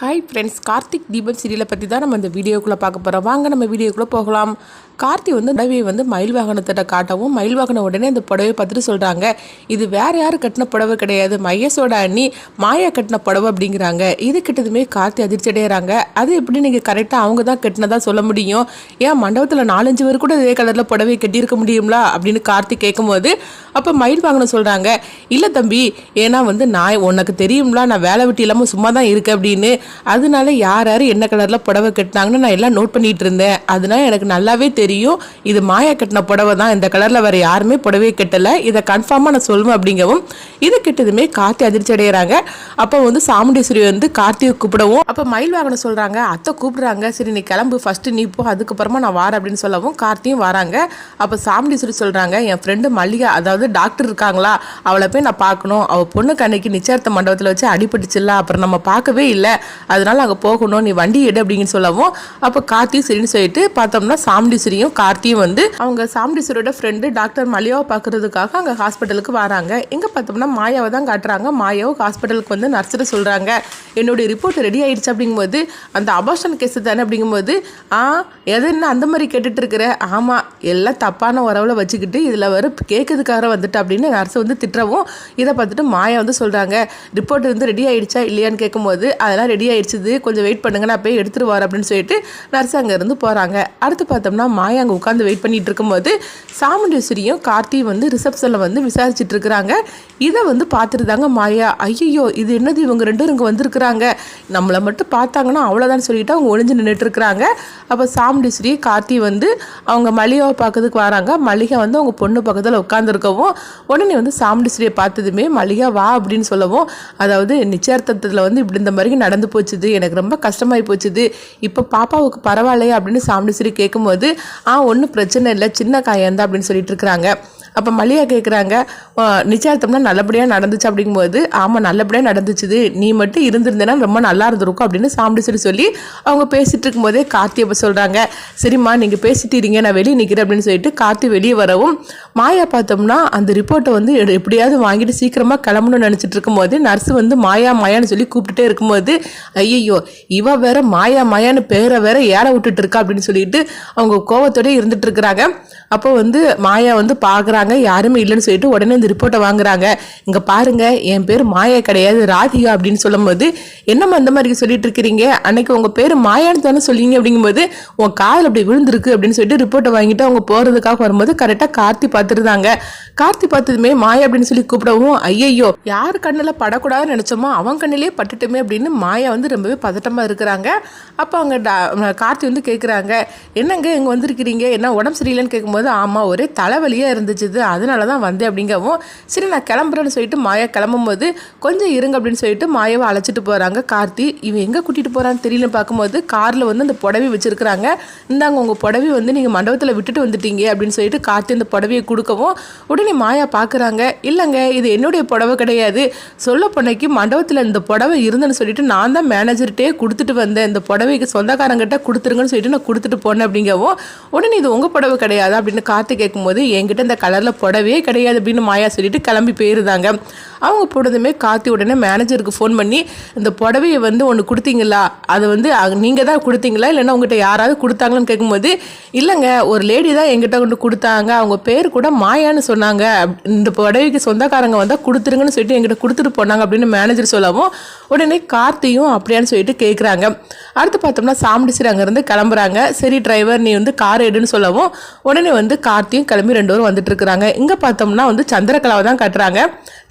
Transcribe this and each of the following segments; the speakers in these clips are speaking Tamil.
ஹாய் ஃப்ரெண்ட்ஸ் கார்த்திக் தீபம் சீரியலை பற்றி தான் நம்ம இந்த வீடியோக்குள்ளே பார்க்க போகிறோம் வாங்க நம்ம வீடியோக்குள்ளே போகலாம். கார்த்தி வந்து புடவையை வந்து மயில் வாகனத்திட்ட காட்டவும் மயில் வாகனம் உடனே அந்த புடவையை பார்த்துட்டு சொல்கிறாங்க இது வேறு யாரும் கட்டின புடவை கிடையாது மையசோட அண்ணி மாயா கட்டின புடவை அப்படிங்கிறாங்க. இது கிட்டதுமே கார்த்தி அதிர்ச்சி அடைகிறாங்க அது எப்படி நீங்கள் கரெக்டாக அவங்க தான் கட்டினதாக சொல்ல முடியும்? ஏன் மண்டபத்தில் நாலஞ்சு பேர் கூட இதே கலரில் புடவை கட்டியிருக்க முடியுங்களா அப்படின்னு கார்த்தி கேட்கும்போது அப்போ மயில் வாகனம் சொல்கிறாங்க இல்லை தம்பி ஏன்னா வந்து நான் உனக்கு தெரியும்ல நான் வேலை விட்டு இல்லாமல் சும்மா தான் இருக்கேன் அப்படின்னு. அதனால யார் யார் என்ன கலரில் புடவை கட்டினாங்கன்னு நான் எல்லாம் நோட் பண்ணிட்டு இருந்தேன். அதனால எனக்கு நல்லாவே தெரியும். இது மாயா கட்டின புடவை தான். இந்த கலரில் வேறு யாருமே புடவையே கட்டலை. இதை கன்ஃபார்மாக நான் சொல்லுவேன் அப்படிங்கவும் இது கிட்டதுமே கார்த்தி அதிர்ச்சி அடைகிறாங்க அப்போ வந்து சாமுண்டேஸ்வரி வந்து கார்த்தியை கூப்பிடவும் அப்போ மயில் வாகனம் சொல்கிறாங்க அத்தை கூப்பிடுறாங்க. சரி நீ கிளம்பு ஃபஸ்ட்டு நீ போ அதுக்கப்புறமா நான் வாரேன் அப்படின்னு சொல்லவும் கார்த்தியும் வராங்க. அப்போ சாமுண்டீஸ்வரி சொல்கிறாங்க என் ஃப்ரெண்டு மல்லிகா அதாவது டாக்டர் இருக்காங்களா அவளை போய் நான் பார்க்கணும். அவள் பொண்ணுக்கு அன்னைக்கு நிச்சயத்த மண்டபத்தில் வச்சு அடிபட்டுச்சுல்ல அப்புறம் நம்ம பார்க்கவே இல்லை. அதனால் அங்கே போகணும் நீ வண்டி எடு அப்படின்னு சொல்லவும் அப்போ கார்த்தியும் சரின்னு சொல்லிட்டு பார்த்தோம்னா சாமுண்டீஸ்வரியும் கார்த்தியும் வந்து அவங்க சாமுண்டீஸ்வரியோட ஃப்ரெண்டு டாக்டர் மலியாவை பார்க்கறதுக்காக அங்கே ஹாஸ்பிட்டலுக்கு வராங்க. எங்கே பார்த்தோம்னா மாயாவை தான் காட்டுறாங்க. மாயாவும் ஹாஸ்பிட்டலுக்கு வந்து நர்ஸிட்ட சொல்கிறாங்க என்னுடைய ரிப்போர்ட் ரெடி ஆயிடுச்சு அப்படிங்கும்போது அந்த அபாஷன் கேஸ் தானே அப்படிங்கும்போது ஆ எது என்ன அந்த மாதிரி கேட்டுட்டு இருக்கிற? ஆமாம் எல்லாம் தப்பான உறவில் வச்சுக்கிட்டு இதில் வர கேட்கறதுக்காக வந்துட்டு அப்படின்னு நர்ஸ் வந்து திட்டுறவும் இதை பார்த்துட்டு மாயா வந்து சொல்கிறாங்க ரிப்போர்ட் வந்து ரெடி ஆகிடுச்சா இல்லையான்னு கேட்கும்போது அதெல்லாம் ரெடி ஆகிடுச்சிது கொஞ்சம் வெயிட் பண்ணுங்க நான் போய் எடுத்துகிட்டு வரேன் அப்படின்னு சொல்லிட்டு நர்ஸ் அங்கேருந்து போகிறாங்க அடுத்து பார்த்தோம்னா மாயா அங்கே உட்காந்து வெயிட் பண்ணிட்டு இருக்கும்போது சாமுண்டேஸ்வரியும் கார்த்தியும் வந்து ரிசப்ஷனில் வந்து விசாரிச்சுட்டு இருக்கிறாங்க. இதை வந்து பார்த்துட்டு தாங்க மாயா ஐயோ இது என்னது இவங்க ரெண்டும் இங்கே வந்திருக்கிறாங்க. நம்மளை மட்டும் பார்த்தாங்கன்னா அவ்வளோதான் சொல்லிட்டு அவங்க ஒளிஞ்சு நின்றுட்டு இருக்கிறாங்க. அப்போ சாமுண்டேஸ்வரி கார்த்தி வந்து அவங்க மல்லிகாவை பார்க்கறதுக்கு வராங்க. மல்லிகா வந்து அவங்க பொண்ணு பக்கத்தில் உட்காந்துருக்கவும் உடனே வந்து சாமுண்டிஸ்ரீயை பார்த்ததுமே மல்லிகா வா அப்படின்னு சொல்லவும் அதாவது நிச்சயார்த்தத்தில் வந்து இப்படி இந்த மாதிரி நடந்து போச்சுது எனக்கு ரொம்ப கஷ்டமாயி போச்சுது இப்போ பாப்பாவுக்கு பரவாயில்லையா அப்படின்னு சாமுண்டிஸ்ரீ கேட்கும்போது ஆ ஒன்றும் பிரச்சனை இல்லை சின்ன காயந்தான் அப்படின்னு சொல்லிட்டு இருக்கிறாங்க. அப்போ மல்லிகா கேட்குறாங்க நிச்சயார்த்தம்னா நல்லபடியாக நடந்துச்சு அப்படிங்கும்போது ஆமாம் நல்லபடியாக நடந்துச்சுது நீ மட்டும் இருந்திருந்தேன்னா ரொம்ப நல்லா இருந்திருக்கும் அப்படின்னு சாப்பிட்டு சொல்லி அவங்க பேசிகிட்டு இருக்கும்போதே கார்த்தி அப்போ சொல்கிறாங்க சரிம்மா நீங்கள் பேசிட்டு இருங்க நான் வெளியே நிற்கிறேன் அப்படின்னு சொல்லிட்டு காற்று வெளியே வரவும் மாயா பார்த்தோம்னா அந்த ரிப்போர்ட்டை வந்து எப்படியாவது வாங்கிட்டு சீக்கிரமாக கிளம்பணும்னு நினச்சிட்டு இருக்கும்போது நர்ஸ் வந்து மாயா மாயான்னு சொல்லி கூப்பிட்டுட்டே இருக்கும்போது ஐயையோ இவ வேற மாயா மாயான்னு பேரை வேற ஏற விட்டுட்டு இருக்கா? அப்படின்னு சொல்லிட்டு அவங்க கோவத்தோடய இருந்துட்டு இருக்கிறாங்க. அப்போ வந்து மாயா வந்து பார்க்குறாங்க யாருமே இல்லைன்னு சொல்லிட்டு உடனே இந்த ரிப்போர்ட்டை வாங்குறாங்க. இங்கே பாருங்க என் பேர் மாயா கிடையாது ராதிகா அப்படின்னு சொல்லும்போது என்னம்மா இந்த மாதிரி சொல்லிட்டு இருக்கிறீங்க? அன்னைக்கு உங்கள் பேர் மாயான்னு தானே சொல்லிங்க அப்படிங்கும்போது உன் காதல் அப்படி விழுந்திருக்கு அப்படின்னு சொல்லிட்டு ரிப்போர்ட்டை வாங்கிட்டு அவங்க போகிறதுக்காக வரும்போது கரெக்டாக கார்த்தி பார்த்துருந்தாங்க. கார்த்தி பார்த்ததுமே மாயா அப்படின்னு சொல்லி கூப்பிடவும் ஐயையோ யார் கண்ணில் படக்கூடாதுன்னு நினச்சோமோ அவன் கண்ணிலே பட்டுட்டுமே அப்படின்னு மாயா வந்து ரொம்பவே பதட்டமாக இருக்கிறாங்க. அப்போ அவங்க கார்த்தி வந்து கேட்குறாங்க என்னங்க இங்கே வந்திருக்கிறீங்க? என்ன உடம்பு சரியில்லைன்னு கேட்கும்போது ஆமாம் ஒரே தலைவலியாக இருந்துச்சு அதனால தான் வந்தேன் அப்படிங்கவும் சரி நான் கிளம்புறேன்னு சொல்லிட்டு மாயா கிளம்பும்போது கொஞ்சம் இருங்க அப்படின்னு சொல்லிட்டு மாயாவை அழைச்சிட்டு போகிறாங்க கார்த்தி இவன் எங்கே கூட்டிகிட்டு போகிறான்னு தெரியலன்னு பார்க்கும்போது காரில் வந்து அந்த புடவை வச்சுருக்குறாங்க. இந்தாங்க உங்கள் புடவை வந்து நீங்கள் மண்டபத்தில் விட்டுட்டு வந்துட்டீங்க அப்படின்னு சொல்லிட்டு காற்று அந்த புடவையை கொடுக்கவும் உடனே மாயா பார்க்குறாங்க இல்லைங்க இது என்னுடைய புடவை கிடையாது. சொல்ல பொண்ணைக்கு மண்டபத்தில் இந்த புடவை இருந்துன்னு சொல்லிட்டு நான் தான் மேனேஜர்கிட்டே கொடுத்துட்டு வந்தேன். இந்த புடவைக்கு சொந்தக்காரங்கிட்ட கொடுத்துருங்கன்னு சொல்லிட்டு நான் கொடுத்துட்டு போனேன் அப்படிங்கவும் உடனே இது உங்கள் புடவை கிடையாது அப்படின்னு காற்று கேட்கும்போது என்கிட்ட இந்த கலரில் புடவையே கிடையாது அப்படின்னு மாயா சொல்லிட்டு கிளம்பி போயிருந்தாங்க. அவங்க போனதுமே காத்தி உடனே மேனேஜருக்கு ஃபோன் பண்ணி இந்த புடவையை வந்து ஒன்று கொடுத்தீங்களா? அது வந்து நீங்கள் தான் கொடுத்தீங்களா? இல்லைன்னா உங்ககிட்ட யாராவது கொடுத்தாங்களான்னு கேட்கும்போது இல்லைங்க ஒரு லேடி தான் எங்கிட்ட கொண்டு கொடுத்தாங்க. அவங்க பேர் கூட மாயான்னு சொன்னாங்க. அப்- இந்த புடவைக்கு சொந்தக்காரங்க வந்தால் கொடுத்துருங்கன்னு சொல்லிட்டு எங்கிட்ட கொடுத்துட்டு போனாங்க அப்படின்னு மேனேஜர் சொல்லவும் உடனே கார்த்தியும் அப்படியான்னு சொல்லிட்டு கேட்குறாங்க அடுத்து பார்த்தோம்னா சாமுடிசரி அங்கேருந்து கிளம்புறாங்க. சரி டிரைவர் நீ வந்து கார் எடுன்னு சொல்லவும் உடனே வந்து கார்த்தியும் கிளம்பி ரெண்டு பேரும் வந்துட்டு இருக்கிறாங்க. இங்கே பார்த்தோம்னா வந்து சந்திரகலாவை தான் கட்டுறாங்க.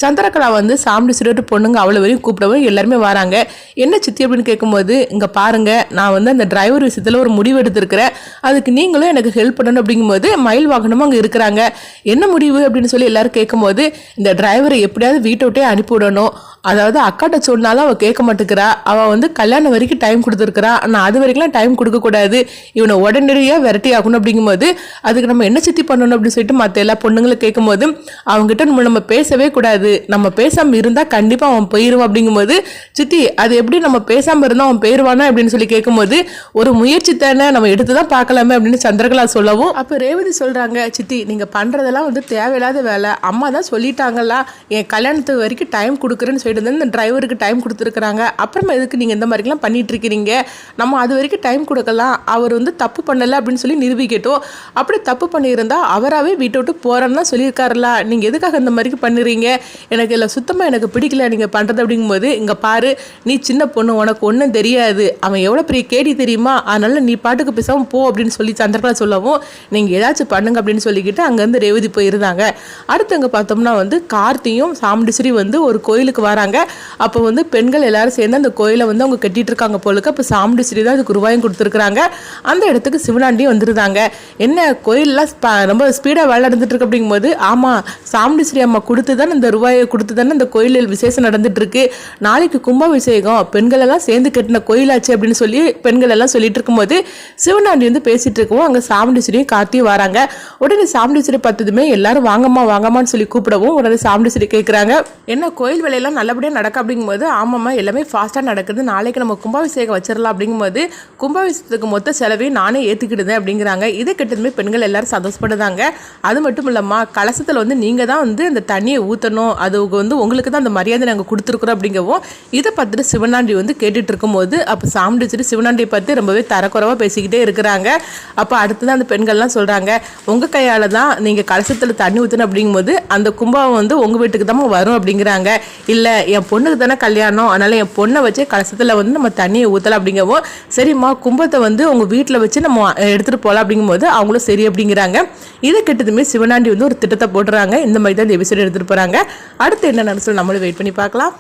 சந்திரகலா வந்து சாமுடிசரியோட பொண்ணுங்க அவ்வளோ வரையும் கூப்பிடவும் எல்லாருமே வராங்க. என்ன சித்தி அப்படின்னு கேட்கும்போது இங்கே பாருங்கள் நான் வந்து அந்த டிரைவர் விஷயத்தில் ஒரு முடிவு எடுத்திருக்கிறேன். அதுக்கு நீங்களும் எனக்கு ஹெல்ப் பண்ணணும் அப்படிங்கும்போது மயில் வாகனமும் அங்கே இருக்கிறாங்க. என்ன முடிவு? அப்படின்னு சொல்லி எல்லாரும் கேட்கும்போது இந்த டிரைவரை எப்படியாவது வீட்டை விட்டே அனுப்பி விடணும் அதாவது அக்காட்ட சொன்னாலும் அவள் கேட்க மாட்டேங்கிறா. அவள் வந்து கல்யாணம் வரைக்கும் டைம் கொடுத்துருக்குறா. ஆனால் அது வரைக்கும்லாம் டைம் கொடுக்கக்கூடாது இவனை உடனடியாக விரட்டி ஆகணும் அப்படிங்கும்போது அதுக்கு நம்ம என்ன சித்தி பண்ணணும் அப்படின்னு சொல்லிட்டு மற்ற எல்லா பொண்ணுங்களும் கேட்கும்போது அவங்ககிட்ட நம்ம நம்ம பேசவே கூடாது. நம்ம பேசாமல் இருந்தால் கண்டிப்பாக அவன் போயிடுவான் அப்படிங்கும்போது சித்தி அது எப்படி நம்ம பேசாமல் இருந்தால் அவன் போயிடுவானா அப்படின்னு சொல்லி கேட்கும்போது ஒரு முயற்சி தானே நம்ம எடுத்து தான் பார்க்கலாமே அப்படின்னு சந்திரகலா சொல்லவும் அப்போ ரேவதி சொல்கிறாங்க சித்தி நீங்கள் பண்ணுறதெல்லாம் வந்து தேவையில்லாத வேலை. அம்மா தான் சொல்லிட்டாங்களா என் கல்யாணத்து வரைக்கும் டைம் கொடுக்குறேன்னு சொல்லிட்டு வந்து இந்த டிரைவருக்கு டைம் கொடுத்துருக்குறாங்க. அப்புறமா எதுக்கு நீங்கள் இந்த மாதிரிலாம் பண்ணிகிட்ருக்கிறீங்க நம்ம அது வரைக்கும் டைம் கொடுக்கலாம். அவர் வந்து தப்பு பண்ணலை அப்படின்னு சொல்லி நிரூபிக்கட்டும். அப்படி தப்பு பண்ணியிருந்தால் அவராகவே வீட்டை விட்டு போகிறேன்னு சொல்லியிருக்காருல நீங்கள் எதுக்காக இந்த மாதிரி பண்ணுறீங்க? எனக்கு இதில் சுத்தமாக எனக்கு பிடிக்கல நீங்கள் பண்ணுறது அப்படிங்கும்போது இங்கே பாரு நீ சின்ன பொண்ணு உனக்கு ஒன்றும் தெரியாது. அவன் எவ்வளோ பெரிய கேடி தெரியுமா? அதனால் நீ பாட்டுக்கு பேசாமல் போ அப்படின்னு சொல்லி சந்திரகலா சொல்லவும் நீங்கள் ஏதாச்சும் பண்ணுங்க அப்படின்னு சொல்லிக்கிட்டு அங்கேருந்து ரேவதி போயிருந்தாங்க. அடுத்து அங்கே பார்த்தோம்னா வந்து கார்த்தியும் சாமுண்டிஸ்ரீ வந்து ஒரு கோயிலுக்கு வராங்க. அப்போ வந்து பெண்கள் எல்லாரும் சேர்ந்து அந்த கோயிலை வந்து அவங்க கட்டிட்டு இருக்காங்க போலுக்கு அப்போ சாமுண்டீஸ்வரி தான் அதுக்கு ரூபாயும் கொடுத்துருக்குறாங்க. அந்த இடத்துக்கு சிவனாண்டி வந்துருந்தாங்க. என்ன கோயிலெலாம் ரொம்ப ஸ்பீடாக வேலை நடந்துட்டுருக்கு அப்படிங்கும்போது ஆமாம் சாமுண்டீஸ்வரி அம்மா கொடுத்து தானே இந்த ரூபாயை கொடுத்து தானே இந்த கோயிலில் விசேஷம் நடந்துட்டுருக்கு. நாளைக்கு கும்பாபிஷேகம் பெண்கள் எல்லாம் சேர்ந்து கட்டின கோயிலாச்சு அப்படின்னு சொல்லி பெண்கள் எல்லாம் சொல்லிட்டு இருக்கும்போது சிவனாண்டி வந்து பேசிகிட்டு இருக்கவும் அங்கே சாமுண்டீஸ்வரியும் கார்த்தியும் வராங்க. உடனே சாமுண்டீஸ்வரி பார்த்ததுமே எல்லாரும் வாங்கம்மா வாங்கம்மான்னு சொல்லி கூப்பிடவும் உடனே சாமுண்டீஸ்வரி கேட்குறாங்க என்ன கோயில் வேலையெல்லாம் நல்லபடியாக நடக்க அப்படிங்கும்போது ஆமாம்மா எல்லாமே ஃபாஸ்ட்டாக நடக்குது. நாளைக்கு நம்ம கும்பாபிஷேகம் வச்சிடலாம் அப்படிங்கும்போது கும்பாபிஷேகத்துக்கு மொத்த செலவையும் நானே ஏற்றுக்கிடுதேன் அப்படிங்கிறாங்க. இதை கிட்டதுமே பெண்கள் எல்லாரும் சந்தோஷப்படுதாங்க அது மட்டும் இல்லம்மா கலசத்தில் வந்து நீங்கள் தான் வந்து அந்த தண்ணியை ஊற்றணும் அது வந்து உங்களுக்கு தான் அந்த மரியாதை நாங்கள் கொடுத்துருக்குறோம் அப்படிங்கவும் இதை பார்த்துட்டு சிவனாண்டி வந்து கேட்டுட்டு இருக்கும்போது அப்போ சாமுண்டி சிவனாண்டியை பார்த்து ரொம்பவே தரக்குறைவாக பேசிக்கிட்டே இருக்கிறாங்க. அப்போ அடுத்ததான் அந்த பெண்கள்லாம் சொல்கிறாங்க உங்கள் கையால் தான் நீங்கள் கலசத்தில் தண்ணி ஊற்றணும் அப்படிங்கும்போது அந்த கும்பம் வந்து உங்கள் வீட்டுக்கு தான் வரும் அப்படிங்கிறாங்க. இல்லை என் பொண்ணுக்கு தானே கல்யாணம். அதனால் என் பொண்ணை வச்சு கலசத்தில் வந்து நம்ம தண்ணியை ஊற்றலாம் அப்படிங்கவும் சரிம்மா கும்பத்தை வந்து உங்கள் வீட்டில் வச்சு நம்ம எடுத்துகிட்டு போகலாம் அப்படிங்கும்போது அவங்களும் சரி அப்படிங்கிறாங்க. இதை கிட்டதுமே சிவனாண்டி வந்து ஒரு திட்டத்தை போடுறாங்க. இந்த மாதிரி தான் இந்த எபிசோடு எடுத்துகிட்டு போகிறாங்க அடுத்து என்ன நடக்கும் நம்மளும் வெயிட் பண்ணி பார்க்கலாம்.